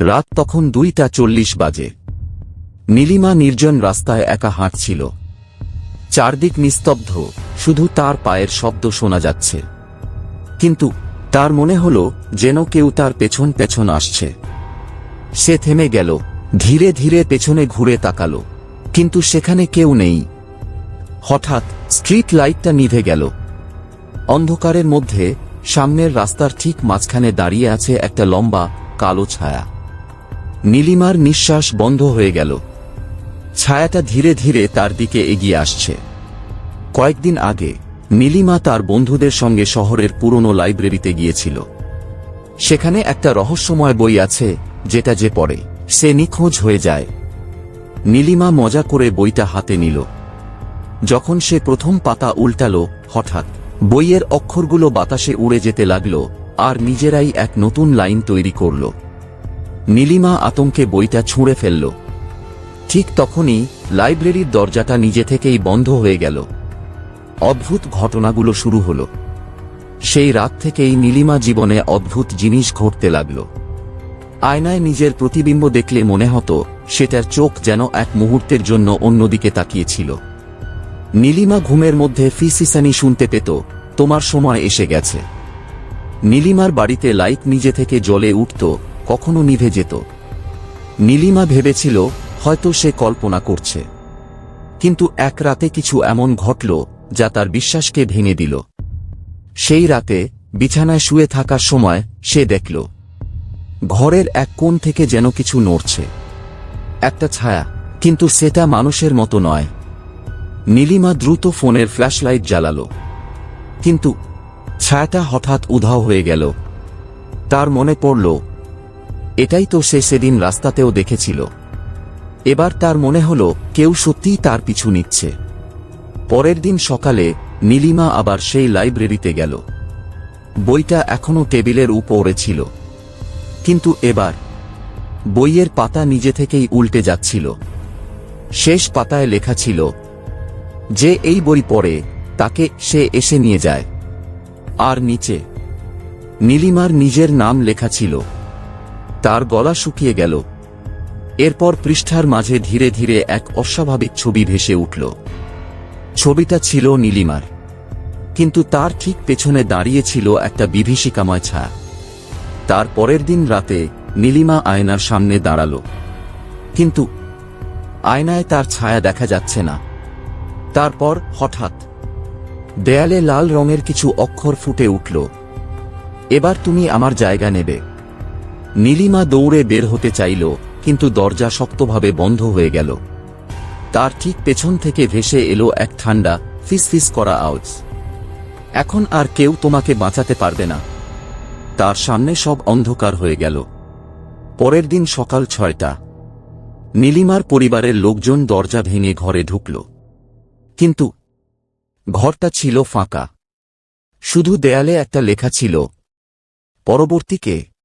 রাত তখন দুইটা চল্লিশ বাজে। নীলিমা নির্জন রাস্তায় একা হাঁটছিল। চারদিক নিস্তব্ধ, শুধু তার পায়ের শব্দ শোনা যাচ্ছে। কিন্তু তার মনে হল যেন কেউ তার পেছন পেছন আসছে। সে থেমে গেল, ধীরে ধীরে পেছনে ঘুরে তাকাল, কিন্তু সেখানে কেউ নেই। হঠাৎ স্ট্রিট লাইটটা নিভে গেল। অন্ধকারের মধ্যে সামনের রাস্তার ঠিক মাঝখানে দাঁড়িয়ে আছে একটা লম্বা কালো ছায়া। নীলিমার নিঃশ্বাস বন্ধ হয়ে গেল। ছায়াটা ধীরে ধীরে তার দিকে এগিয়ে আসছে। কয়েকদিন আগে, নীলিমা তার বন্ধুদের সঙ্গে শহরের পুরনো লাইব্রেরিতে গিয়েছিল। সেখানে একটা রহস্যময় বই আছে, যেটা যে পড়ে, সে নিখোঁজ হয়ে যায়। নীলিমা মজা করে বইটা হাতে নিল। যখন সে প্রথম পাতা উল্টালো, হঠাৎ বইয়ের অক্ষরগুলো বাতাসে উড়ে যেতে লাগল, আর নিজেরাই এক নতুন লাইন তৈরি করল। নীলিমা আতঙ্কে বইটা ছুঁড়ে ফেলল। ঠিক তখনই লাইব্রেরির দরজাটা নিজে থেকেই বন্ধ হয়ে গেল। অদ্ভুত ঘটনাগুলো শুরু হল। সেই রাত থেকেই নীলিমা জীবনে অদ্ভুত জিনিস ঘটতে লাগল। আয়নায় নিজের প্রতিবিম্ব দেখলে মনে হতো, সেটার চোখ যেন এক মুহূর্তের জন্য অন্যদিকে তাকিয়েছিল। নীলিমা ঘুমের মধ্যে ফিসিসানি শুনতে পেত, তোমার সময় এসে গেছে। নীলিমার বাড়িতে লাইট নিজে থেকে জ্বলে উঠত কখনো নিভে যেত। নীলিমা ভেবেছিল, হয়তো সে কল্পনা করছে। কিন্তু এক রাতে কিছু এমন ঘটল, যা তার বিশ্বাসকে ভেঙে দিল। সেই রাতে, বিছানায় শুয়ে থাকার সময়, সে দেখল, ঘরের এক কোণ থেকে যেন কিছু নড়ছে। একটা ছায়া, কিন্তু সেটা মানুষের মতো নয়। নীলিমা দ্রুত ফোনের ফ্ল্যাশলাইট জ্বালালো। কিন্তু, ছায়াটা হঠাৎ উধাও হয়ে গেল। তার মনে পড়ল এটাই তো সে সেদিন রাস্তাতেও দেখেছিল। এবার তার মনে হল, কেউ সত্যিই তার পিছু নিচ্ছে। পরের দিন সকালে, নীলিমা আবার সেই লাইব্রেরিতে গেল। বইটা এখনও টেবিলের উপরে ছিল। কিন্তু এবার, বইয়ের পাতা নিজে থেকেই উল্টে যাচ্ছিল। শেষ পাতায় লেখা ছিল, যে এই বই পড়ে, তাকে সে এসে নিয়ে যায়। আর নিচে, নীলিমার নিজের নাম লেখা ছিল। তার গলা শুকিয়ে গেল। এরপর পৃষ্ঠার মাঝে ধীরে ধীরে এক অস্বাভাবিক ছবি ভেসে উঠল। ছবিটা ছিল নীলিমার। কিন্তু তার ঠিক পেছনে দাঁড়িয়ে ছিল একটা বিভীষিকাময় ছায়া। তার পরের দিন রাতে নীলিমা আয়নার সামনে দাঁড়াল। কিন্তু আয়নায় তার ছায়া দেখা যাচ্ছে না। তারপর হঠাৎ দেয়ালে লাল রঙের কিছু অক্ষর ফুটে উঠল। এবার তুমি আমার জায়গা নেবে। নীলিমা দৌড়ে বের হতে চাইল, কিন্তু দরজা শক্তভাবে বন্ধ হয়ে গেল। তার ঠিক পেছন থেকে ভেসে এলো এক ঠান্ডা, ফিসফিস করা আওয়াজ। এখন আর কেউ তোমাকে বাঁচাতে পারবে না। তার সামনে সব অন্ধকার হয়ে গেল। পরের দিন সকাল ছয়টা। নীলিমার পরিবারের লোকজন দরজা ভেঙে ঘরে ঢুকল। কিন্তু ঘরটা ছিল ফাঁকা। শুধু দেয়ালে একটা লেখা ছিল পরবর্তীকে